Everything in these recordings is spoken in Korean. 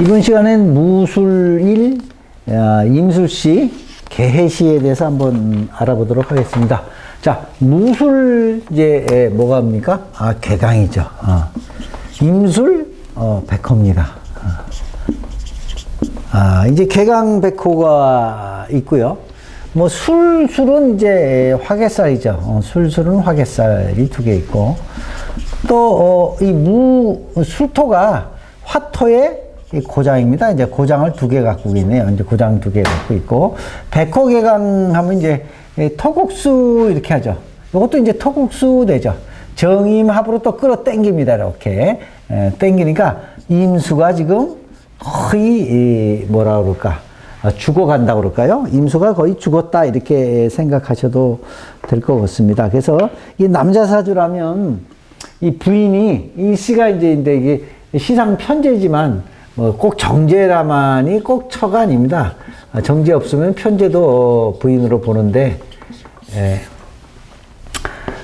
이번 시간엔 무술일 아, 임술시 개해시에 대해서 한번 알아보도록 하겠습니다. 자, 무술 이제 뭐가입니까? 아, 개강이죠. 어. 임술 어, 백호입니다. 아, 이제 개강 백호가 있고요. 뭐 술술은 이제 화개살이죠. 어, 술술은 화개살이 두 개 있고 또 이 무 술토가 화토의 이 고장입니다. 이제 고장을 두 개 갖고 있네요. 이제 고장 두 개 갖고 있고 백호개강 하면 이제 이 토국수 이렇게 하죠. 이것도 이제 토국수 되죠. 정임합으로 또 끌어 당깁니다. 이렇게 에, 당기니까 임수가 지금 거의 이 뭐라 그럴까 아, 죽어간다고 그럴까요? 임수가 거의 죽었다 이렇게 생각하셔도 될 것 같습니다. 그래서 이 남자 사주라면 이 부인이 이 씨가 이제 근데 이게 시상 편제지만 뭐 꼭 정제라만이 꼭 처가 아닙니다. 아, 정제 없으면 편제도 부인으로 보는데 예.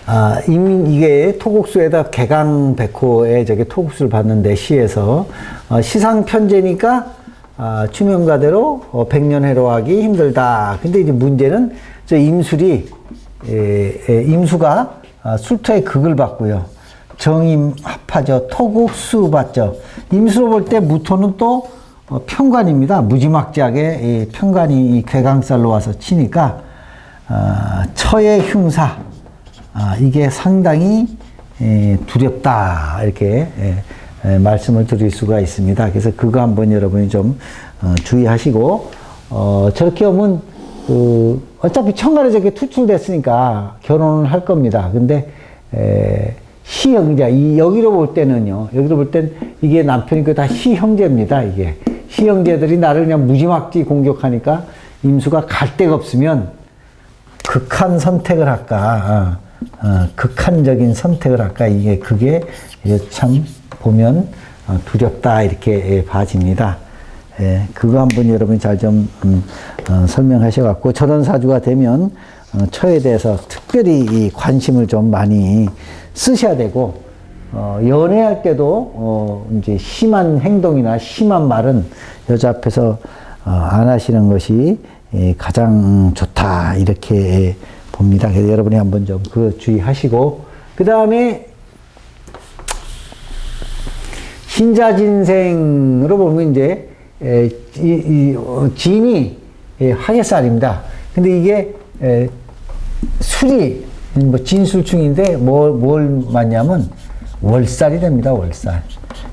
아, 이미 이게 토국수에다 개강 백호에 저게 토국수를 봤는데 시에서 어, 시상 편제니까 아, 추명가대로 어, 백년 해로하기 힘들다. 근데 이제 문제는 저 임술이 에, 에, 임수가 아, 술토의 극을 받고요. 정임 합하죠. 토국수 받죠. 임수로 볼 때 무토는 또 어, 편관입니다. 무지막지하게 이 편관이 이 괴강살로 와서 치니까 아, 처의 흉사 아, 이게 상당히 에, 두렵다 이렇게 에, 에, 말씀을 드릴 수가 있습니다. 그래서 그거 한번 여러분이 좀 어, 주의하시고 어, 저렇게 오면 그 어차피 청가에 저렇게 투출됐으니까 결혼을 할 겁니다. 근데 에, 시형제 이 여기로 볼 때는요. 여기로 볼 땐 이게 남편이고 다 시형제입니다. 이게 시형제들이 나를 그냥 무지막지 공격하니까 임수가 갈 데가 없으면 극한 선택을 할까, 어, 어, 극한적인 선택을 할까, 이게, 그게 참 보면 어, 두렵다, 이렇게 예, 봐집니다. 예, 그거 한번 여러분이 잘 좀, 음, 어, 설명하셔갖고, 저런 사주가 되면, 어, 처에 대해서 특별히 이 관심을 좀 많이 쓰셔야 되고, 어, 연애할 때도, 어, 이제 심한 행동이나 심한 말은 여자 앞에서 어, 안 하시는 것이 예, 가장 좋다 이렇게 봅니다. 그래서 여러분이 한번 좀 그 주의하시고 그 다음에 신자진생으로 보면 이제 에, 이, 이 어, 진이 예, 화개살입니다. 근데 이게 에, 술이 뭐 진술충인데 뭘, 뭘 맞냐면 월살이 됩니다. 월살.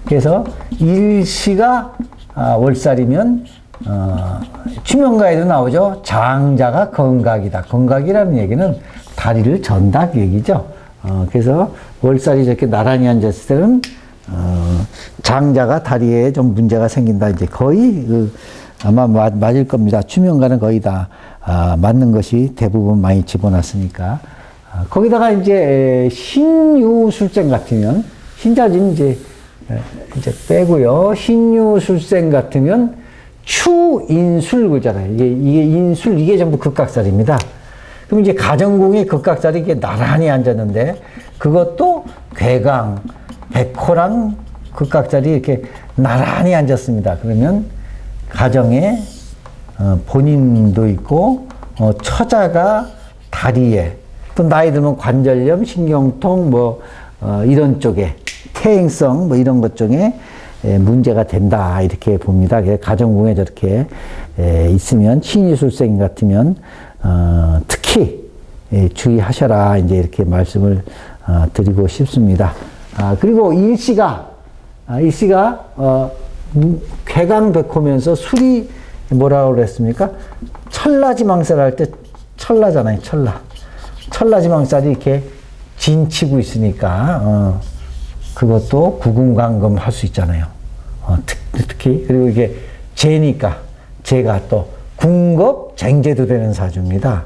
그래서 일시가 아, 월살이면 어, 추명가에도 나오죠. 장자가 건각이다. 건각이라는 얘기는 다리를 전다 그 얘기죠. 어, 그래서 월살이 저렇게 나란히 앉았을 때는 어, 장자가 다리에 좀 문제가 생긴다. 이제 거의 그, 아마 맞, 맞을 겁니다. 추명가는 거의 다 아, 맞는 것이 대부분 많이 집어놨으니까. 아, 거기다가 이제 신유술생 같으면 신자진 이제 에, 이제 빼고요. 신유술생 같으면 추인술 그잖아요. 이게, 이게 인술, 이게 전부 극각살입니다. 그럼 이제 가정궁에 극각살이 이게 나란히 앉았는데 그것도 괴강, 백호랑 극각살이 이렇게 나란히 앉았습니다. 그러면 가정에 어, 본인도 있고 어, 처자가 다리에 또 나이 들면 관절염, 신경통 뭐 어, 이런 쪽에 퇴행성 뭐 이런 것 중에 에, 문제가 된다 이렇게 봅니다. 가정궁에 저렇게 에, 있으면 친이술생 같으면 어, 특히 에, 주의하셔라 이제 이렇게 말씀을 어, 드리고 싶습니다. 아, 그리고 일시가 아, 일시가 어, 괴강백호면서 술이 뭐라고 그랬습니까? 철라지망살 할때 철라잖아요, 철라. 철라지망살이 이렇게 진치고 있으니까 어, 그것도 구궁강금 할 수 있잖아요. 어, 특, 특히 그리고 이게 재니까 재가 또 궁겁 쟁제도 되는 사주입니다.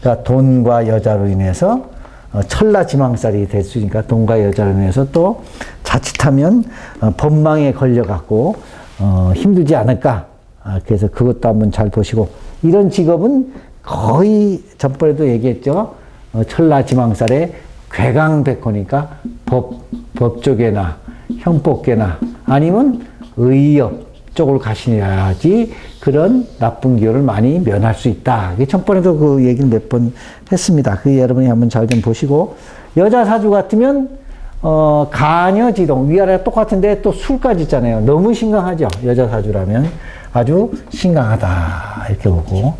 그러니까 돈과 여자로 인해서 어, 철라지망살이 될수 있으니까 돈과 여자로 인해서 또 자칫하면 어, 법망에 걸려갖고 어, 힘들지 않을까. 아, 그래서 그것도 한번 잘 보시고 이런 직업은 거의 전번에도 얘기했죠. 어, 철라지망살에 괴강백호니까 법, 법조계나 형법계나 아니면 의협, 쪽으로 가시야지 그런 나쁜 기호를 많이 면할 수 있다. 이게 전번에도 그 얘기를 몇 번 했습니다. 그 여러분이 한번 잘 좀 보시고 여자 사주 같으면 어, 가녀지동 위아래가 똑같은데 또 술까지 있잖아요. 너무 심각하죠. 여자 사주라면 아주 심각하다 이렇게 보고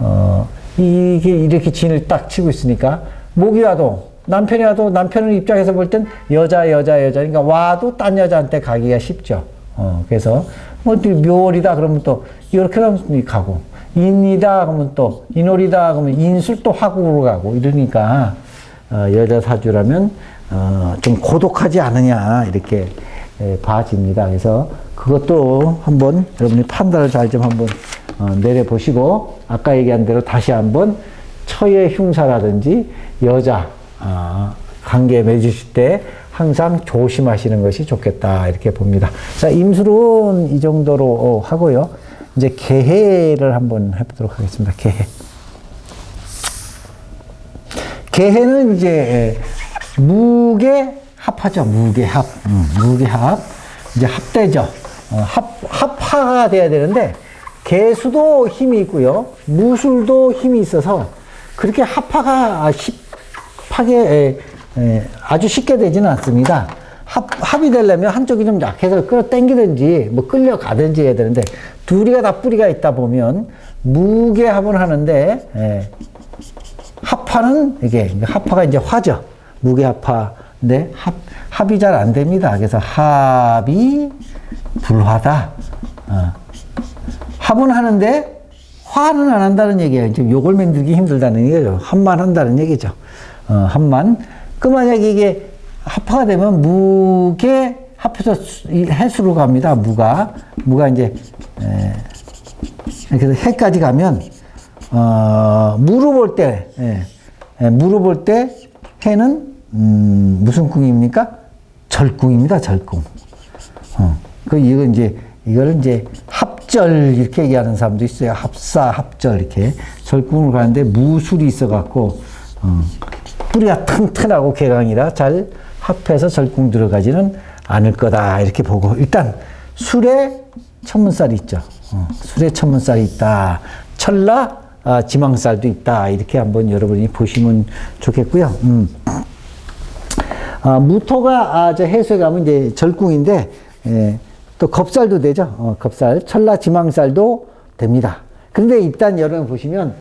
어, 이게 이렇게 진을 딱 치고 있으니까 목이 와도 남편이 와도 남편의 입장에서 볼 땐 여자 여자 여자 그러니까 와도 딴 여자한테 가기가 쉽죠. 어, 그래서 뭐 묘월이다 그러면 또 이렇게 하면 가고 인이다 그러면 또 인월이다 그러면 인술 또 화국으로 가고 이러니까 어, 여자 사주라면 어, 좀 고독하지 않으냐 이렇게 예, 봐집니다. 그래서 그것도 한번 여러분이 판단을 잘 좀 한번 어, 내려보시고 아까 얘기한 대로 다시 한번 처의 흉사라든지 여자 아, 관계 맺으실 때 항상 조심하시는 것이 좋겠다 이렇게 봅니다. 자 임술은 이 정도로 어, 하고요. 이제 개해를 한번 해보도록 하겠습니다. 개해. 개해는 이제 예, 무게 합하죠. 무게 합. 음, 무게 합. 이제 합대죠. 어, 합, 합화가 돼야 되는데, 개수도 힘이 있고요. 무술도 힘이 있어서, 그렇게 합화가 쉽하게, 에, 에, 아주 쉽게 되지는 않습니다. 합, 합이 되려면 한쪽이 좀 약해서 끌어 당기든지, 뭐 끌려가든지 해야 되는데, 둘이가 다 뿌리가 있다 보면, 무게합을 하는데, 에, 합화는 이게 합화가 이제 화죠. 무게합화인데 합 합이 잘 안 됩니다. 그래서 합이 불화다. 어. 합은 하는데 화는 안 한다는 얘기예요. 이제 요걸 만들기 힘들다는 얘기죠. 합만 한다는 얘기죠. 어, 합만. 그 만약에 이게 합화가 되면 무게 합해서 해수로 갑니다. 무가 무가 이제 에, 그래서 해까지 가면 어, 물어볼 때, 예, 예, 물어볼 때 해는 음, 무슨 궁입니까? 절궁입니다. 절궁. 어, 그 이거 이제 이거를 이제 합절 이렇게 얘기하는 사람도 있어요. 합사, 합절 이렇게 절궁을 가는데 무술이 있어갖고 어, 뿌리가 튼튼하고 개강이라 잘 합해서 절궁 들어가지는 않을 거다 이렇게 보고 일단 술에 천문살이 있죠. 어, 술에 천문살이 있다. 철라 아, 지망살도 있다. 이렇게 한번 여러분이 보시면 좋겠고요. 음. 아, 무토가 아, 저 해수에 가면 이제 절궁인데 예, 또 겁살도 되죠. 어, 겁살, 철라 지망살도 됩니다. 그런데 일단 여러분 보시면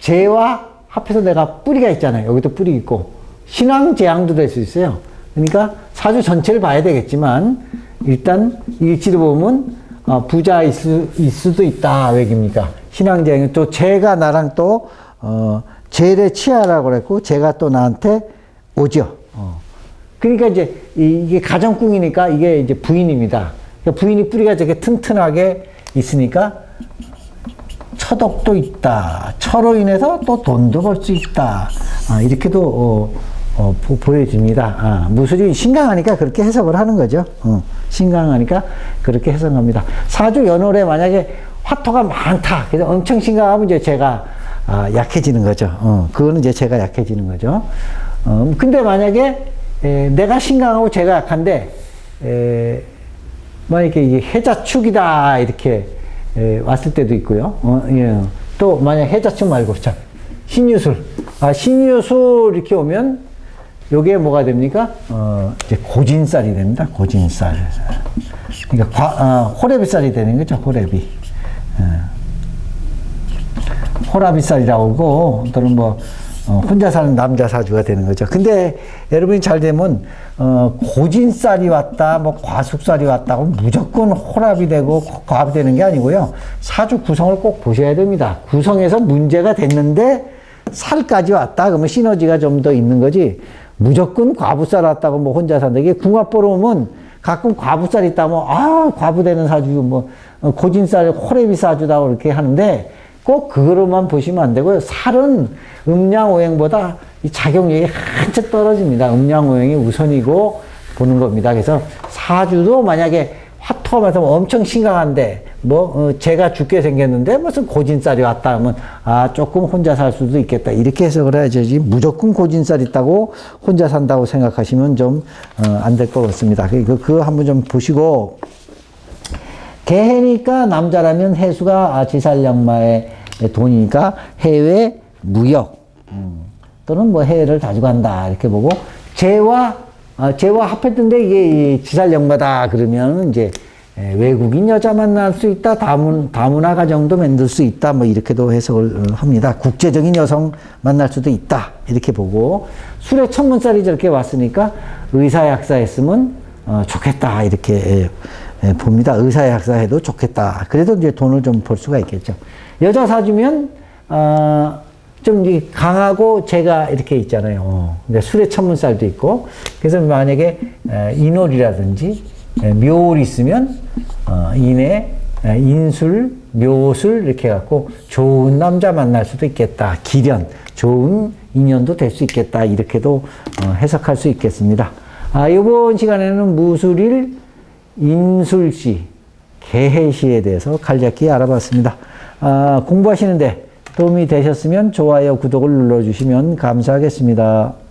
재와 합해서 내가 뿌리가 있잖아요. 여기도 뿌리 있고 신앙 재앙도 될 수 있어요. 그러니까 사주 전체를 봐야 되겠지만 일단 일지를 보면 어, 부자일 수, 일 수도 있다. 왜입니까? 신앙 재앙이 또 재가 나랑 또 어, 재의 치아라고 그랬고 재가 또 나한테 오죠. 어. 그러니까 이제 이- 이게 가정궁이니까 이게 이제 부인입니다. 그러니까 부인이 뿌리가 저게 튼튼하게 있으니까 처덕도 있다. 처로 인해서 또 돈도 벌 수 있다. 아, 이렇게도 어, 어, 보, 여집니다 아, 무술이 신강하니까 그렇게 해석을 하는 거죠. 어, 신강하니까 그렇게 해석합니다. 사주 연월에 만약에 화토가 많다. 그래서 엄청 신강하면 이제 제가 아, 약해지는 거죠. 어, 그거는 이제 제가 약해지는 거죠. 어, 근데 만약에 에, 내가 신강하고 제가 약한데 에, 만약에 이게 해자축이다 이렇게 에, 왔을 때도 있고요. 어, 예. 또 만약 해자축 말고 자 신유술, 아 신유술 이렇게 오면 요게 뭐가 됩니까? 어, 이제 고진살이 됩니다. 고진살. 그러니까 과, 어, 호래비살이 되는 거죠. 호래비. 호라비살이라고 하고 또는 뭐 어, 혼자 사는 남자 사주가 되는 거죠. 근데 여러분이 잘 되면 어, 고진살이 왔다, 뭐 과숙살이 왔다고 무조건 호랍이 되고 과합이 되는 게 아니고요. 사주 구성을 꼭 보셔야 됩니다. 구성에서 문제가 됐는데 살까지 왔다 그러면 시너지가 좀 더 있는 거지. 무조건 과부살 왔다고 뭐 혼자 산다. 이게 궁합 보러 오면 가끔 과부살 있다면 아 과부되는 사주 뭐 어, 고진살 호래비 사주다고 이렇게 하는데 꼭 그거로만 보시면 안 되고요. 살은 음양오행보다 이 작용력이 한층 떨어집니다. 음양오행이 우선이고 보는 겁니다. 그래서 사주도 만약에 화토가 맞으면 엄청 심각한데 뭐 어, 제가 죽게 생겼는데 무슨 고진살이 왔다 하면 아 조금 혼자 살 수도 있겠다 이렇게 해석을 해야지 무조건 고진살 있다고 혼자 산다고 생각하시면 좀 안 될것 같습니다. 그 그거 한번 좀 보시고 개해니까 남자라면 해수가 아, 지살령마의 돈이니까 해외 무역. 음, 또는 뭐 해외를 가져간다. 이렇게 보고 재와 아, 재와 합했는데 이게 이 지살령마다 그러면 이제 에, 외국인 여자 만날 수 있다. 다문 다문화 가정도 만들 수 있다. 뭐 이렇게도 해석을 어, 합니다. 국제적인 여성 만날 수도 있다. 이렇게 보고 술의 천문살이 저렇게 왔으니까 의사 약사 했으면 어, 좋겠다. 이렇게 예, 예, 봅니다. 의사약사해도 좋겠다. 그래도 이제 돈을 좀 벌 수가 있겠죠. 여자 사주면 어, 좀 강하고 제가 이렇게 있잖아요. 어, 술의 천문살도 있고 그래서 만약에 에, 인월이라든지 에, 묘월이 있으면 어, 에, 인술, 묘술 이렇게 해갖고 좋은 남자 만날 수도 있겠다. 기련, 좋은 인연도 될 수 있겠다. 이렇게도 어, 해석할 수 있겠습니다. 아, 이번 시간에는 무술일 인술시, 개해시에 대해서 간략히 알아봤습니다. 아, 공부하시는데 도움이 되셨으면 좋아요, 구독을 눌러주시면 감사하겠습니다.